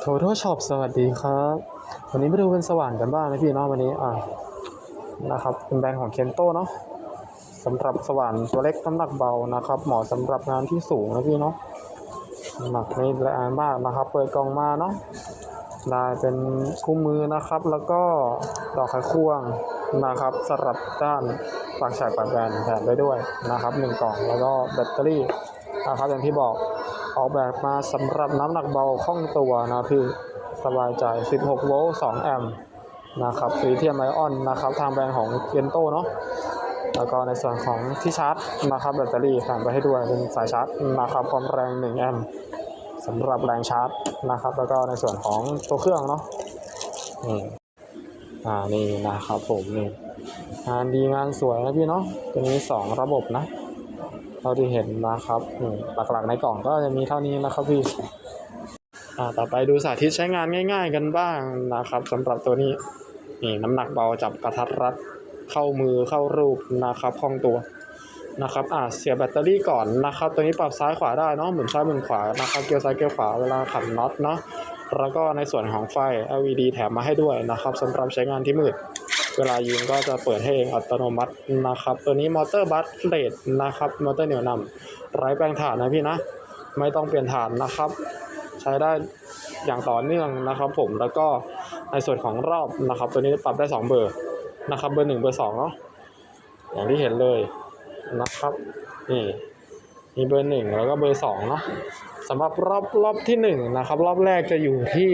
โทโทช็อปสวัสดีครับ วันนี้มาดูเป็นสว่านกันบ้างนะพี่เนาะวันนี้อ่านะครับเป็นแบรนด์ของเคนโตเนาะสำหรับสว่านตัวเล็กน้ำหนักเบานะครับ เหมาะสำหรับงานที่สูงนะพี่เนาะหนักไม่แรงมากนะครับ เปิดกล่องมาเนาะได้เป็นคู่มือนะครับ แล้วก็ดอกไขควงนะครับสำหรับด้านปากฉายปากแบนแถมไปด้วยนะครับหนึ่งกล่องแล้วก็แบตเตอรี่นะครับอย่างที่บอก ออกแบบมาสำหรับน้ำหนักเบาคล่องตัวนะพี่สบายใจ 16 โวลต์ 2 แอมป์นะครับลิเธียมไอออนนะครับทางแบรนด์ของเ e นโตเนาะแล้วก็ในส่วนของที่ชาร์จนะครับแบตเตอรี่แถมไปให้ด้วยเป็นสายชาร์จนะครับความแรง 1 แอมป์สำหรับแรงชาร์จนะครับ แล้วก็ในส่วนของตัวเครื่องเนาะนี่อ่านี่นะครับผมนี่งานดีงานสวยนะพี่เนาะตัวนี้ 2 ระบบนะ เท่าที่เห็นนะครับหลักๆในกล่องก็จะมีเท่านี้นะครับพี่อ่าต่อไปดูสาธิตใช้งานง่าย ๆ กันบ้างนะครับสำหรับตัวนี้นี่น้ำหนักเบาจับกระทัดรัดเข้ามือเข้ารูปนะครับคล่องตัวนะครับอ่าเสียบแบตเตอรี่ก่อนนะครับ ตัวนี้ปรับซ้ายขวาได้เนาะหมุนซ้ายหมุนขวานะครับเกียร์ซ้ายเกียร์ขวาเวลาขันน็อตเนาะแล้วก็ในส่วนของไฟ LED แถมมาให้ด้วยนะครับสำหรับใช้งานที่มืด เวลายิงก็จะเปิดให้เองอัตโนมัตินะครับ ตัวนี้มอเตอร์บัสเลดนะครับมอเตอร์เหนี่ยวนำไร้แปลงถ่านนะพี่นะ ไม่ต้องเปลี่ยนถ่านนะครับ ใช้ได้อย่างต่อเนื่องนะครับผมแล้วก็ในส่วนของรอบนะครับ ตัวนี้ปรับได้ 2 เบอร์นะครับเบอร์หนึ่งเบอร์สองเนาะอย่างที่เห็นเลยนะครับนี่มีเบอร์หนึ่งแล้วก็เบอร์สองเนาะสำหรับรอบรอบที่หนึ่งนะครับรอบแรกจะอยู่ที่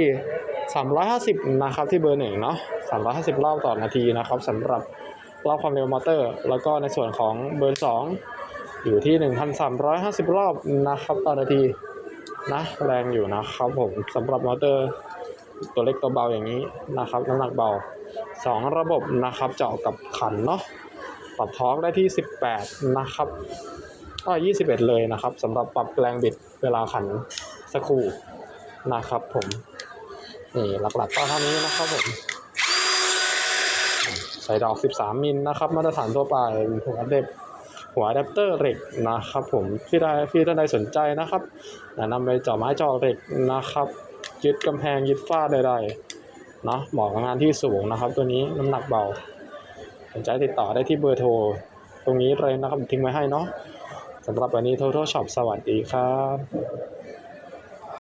350 นะครับที่เบอร์หนึ่งเนาะ350 รอบต่อนาทีนะครับสำหรับรอบความเร็วมอเตอร์ แล้วก็ในส่วนของเบอร์สองอยู่ที่ 1,350 รอบนะครับต่อนาทีนะแรงอยู่นะครับผมสำหรับมอเตอร์ตัวเล็กตัวเบาอย่างนี้นะครับน้ำหนักเบา 2 ระบบนะครับเจาะกับขันเนาะปรับทอร์กได้ที่ 18 นะครับก็21 เลยนะครับสำหรับปรับแรงบิดเวลาขันสักครู่นะครับผม นี่หลักๆก็เท่านี้นะครับผมใส่ดอก 13 มิลนะครับ มาตรฐานทั่วไปหัวเด็บหัวอะแดปเตอร์เหล็กนะครับผมที่ได้ที่ท่านใดสนใจนะครับแนะนำไปเจาะไม้เจาะเหล็กนะครับยึดกำแพงยึดฝ้าใดๆเนาะเหมาะกับงานที่สูงนะครับ ตัวนี้น้ำหนักเบา สนใจติดต่อได้ที่เบอร์โทร ตรงนี้เลยนะครับทิ้งไว้ให้เนาะสำหรับวันนี้ Total Shop สวัสดีครับ